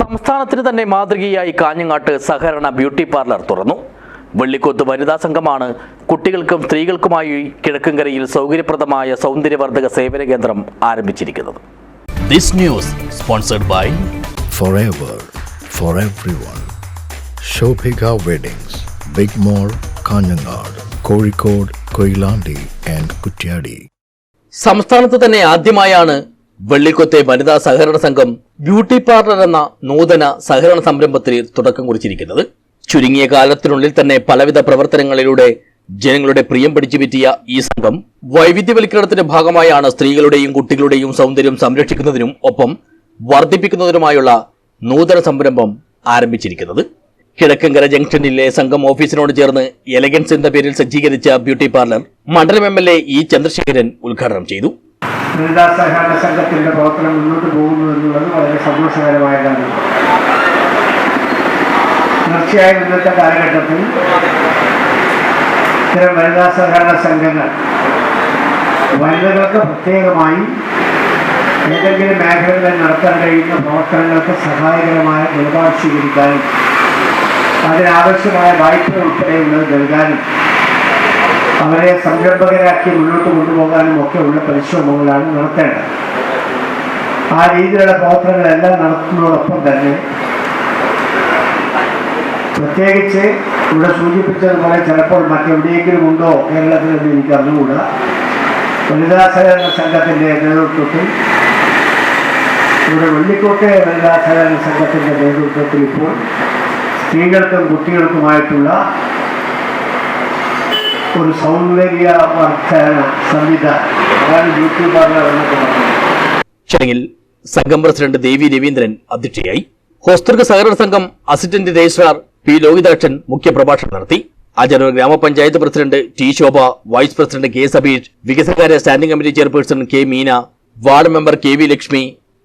സംസ്ഥാനത്തിന് തന്നെ മാതൃകയായി കാഞ്ഞങ്ങാട്ട് സഹകരണ ബ്യൂട്ടി പാർലർ തുറന്നു വെള്ളിക്കോത്ത് വനിതാ സംഘമാണ് കുട്ടികൾക്കും സ്ത്രീകൾക്കുമായി കിഴക്കൻകരയിൽ സൗകര്യപ്രദമായ സൗന്ദര്യവർദ്ധക സേവന കേന്ദ്രം ആരംഭിച്ചിരിക്കുന്നത് This news sponsored by forever for everyone. Shobhika Weddings, Big Mall, Kanyanad, Kozhikode, Koilandi and Kutyadi. സംസ്ഥാനത്ത് തന്നെ ആദ്യമായാണ് വെള്ളിക്കൊത്തെ വനിതാ സഹകരണ സംഘം ബ്യൂട്ടി പാർലർ എന്ന നൂതന സഹകരണ സംരംഭത്തിന് തുടക്കം കുറിച്ചിരിക്കുന്നത്. ചുരുങ്ങിയ കാലത്തിനുള്ളിൽ തന്നെ പലവിധ പ്രവർത്തനങ്ങളിലൂടെ ജനങ്ങളുടെ പ്രിയം പിടിച്ചു പറ്റിയ ഈ സംഘം വൈവിധ്യവൽക്കരണത്തിന്റെ ഭാഗമായാണ് സ്ത്രീകളുടെയും കുട്ടികളുടെയും സൗന്ദര്യം സംരക്ഷിക്കുന്നതിനും ഒപ്പം വർദ്ധിപ്പിക്കുന്നതിനുമായുള്ള നൂതന സംരംഭം ആരംഭിച്ചിരിക്കുന്നത്. കിഴക്കങ്കര ജംഗ്ഷനിലെ സംഘം ഓഫീസിനോട് ചേർന്ന് എലഗൻസ് എന്ന പേരിൽ സജ്ജീകരിച്ച ബ്യൂട്ടി പാർലർ മണ്ഡലം M L A E Chandrasekharan ഉദ്ഘാടനം ചെയ്തു. വനിതാ സഹകരണ സംഘത്തിന്റെ പ്രവർത്തനം മുന്നോട്ട് പോകുന്നു എന്നുള്ളത് വളരെ സന്തോഷകരമായ കാര്യമാണ് തീർച്ചയായും ഇന്നത്തെ കാലഘട്ടത്തിൽ ഇത്തരം വനിതാ സഹകരണ സംഘങ്ങൾ വനിതകൾക്ക് പ്രത്യേകമായി ഏതെങ്കിലും മേഖലകളിൽ നടത്താൻ കഴിയുന്ന പ്രവർത്തനങ്ങൾക്ക് സഹായകരമായ നിലപാട് സ്വീകരിക്കാനും അതിനാവശ്യമായ വായ്പ ഉൾപ്പെടെയുള്ളത് നൽകാനും അവരെ സംരംഭകരാക്കി മുന്നോട്ട് കൊണ്ടുപോകാനും ഒക്കെ ഉള്ള പരിശ്രമങ്ങളാണ് നടത്തേണ്ടത്. ആ രീതിയിലുള്ള പ്രവർത്തനങ്ങളെല്ലാം നടത്തുന്നതോടൊപ്പം തന്നെ പ്രത്യേകിച്ച് ഇവിടെ സൂചിപ്പിച്ചതുപോലെ ചിലപ്പോൾ മറ്റെവിടെയെങ്കിലും ഉണ്ടോ കേരളത്തിലെന്ന് എനിക്ക് അറിഞ്ഞുകൂടാ. വനിതാ സഹകരണ സംഘത്തിന്റെ നേതൃത്വത്തിൽ ഇവിടെ വെള്ളിക്കോട്ടെ വനിതാ സഹകരണ സംഘത്തിന്റെ നേതൃത്വത്തിൽ ഇപ്പോൾ സ്ത്രീകൾക്കും കുട്ടികൾക്കുമായിട്ടുള്ള ഒരു സൗന്ദര്യ സംവിധാനം സംഘം പ്രസിഡന്റ് ദേവി രവീന്ദ്രൻ അധ്യക്ഷയായി. ഹോസ്തൃക സഹകരണ സംഘം അസിസ്റ്റന്റ് രജിസ്ട്രാർ പി ലോഹിതാക്ഷൻ മുഖ്യപ്രഭാഷണം നടത്തി. ആചാര്യ ഗ്രാമപഞ്ചായത്ത് president T Shobha vice president K Sabeesh വികസനകാര്യ standing committee chairperson K Meena ward member K V Lakshmi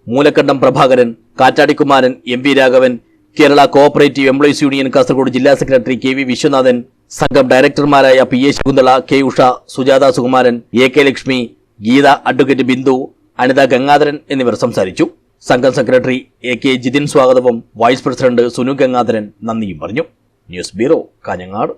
Moolakkandam Prabhakaran Kattadikumaran M V Raghavan Kerala cooperative employees union Kasaragod ജില്ലാ secretary K V Viswanathan സംഘം ഡയറക്ടർമാരായ P A Shakunthala K Usha Sujatha Sukumaran A K Lakshmi Geetha advocate Bindu Anitha Gangadharan എന്നിവർ സംസാരിച്ചു. സംഘം secretary A K Jithin സ്വാഗതവും vice president Sunu Gangadharan നന്ദിയും പറഞ്ഞു. News bureau Kanhangad.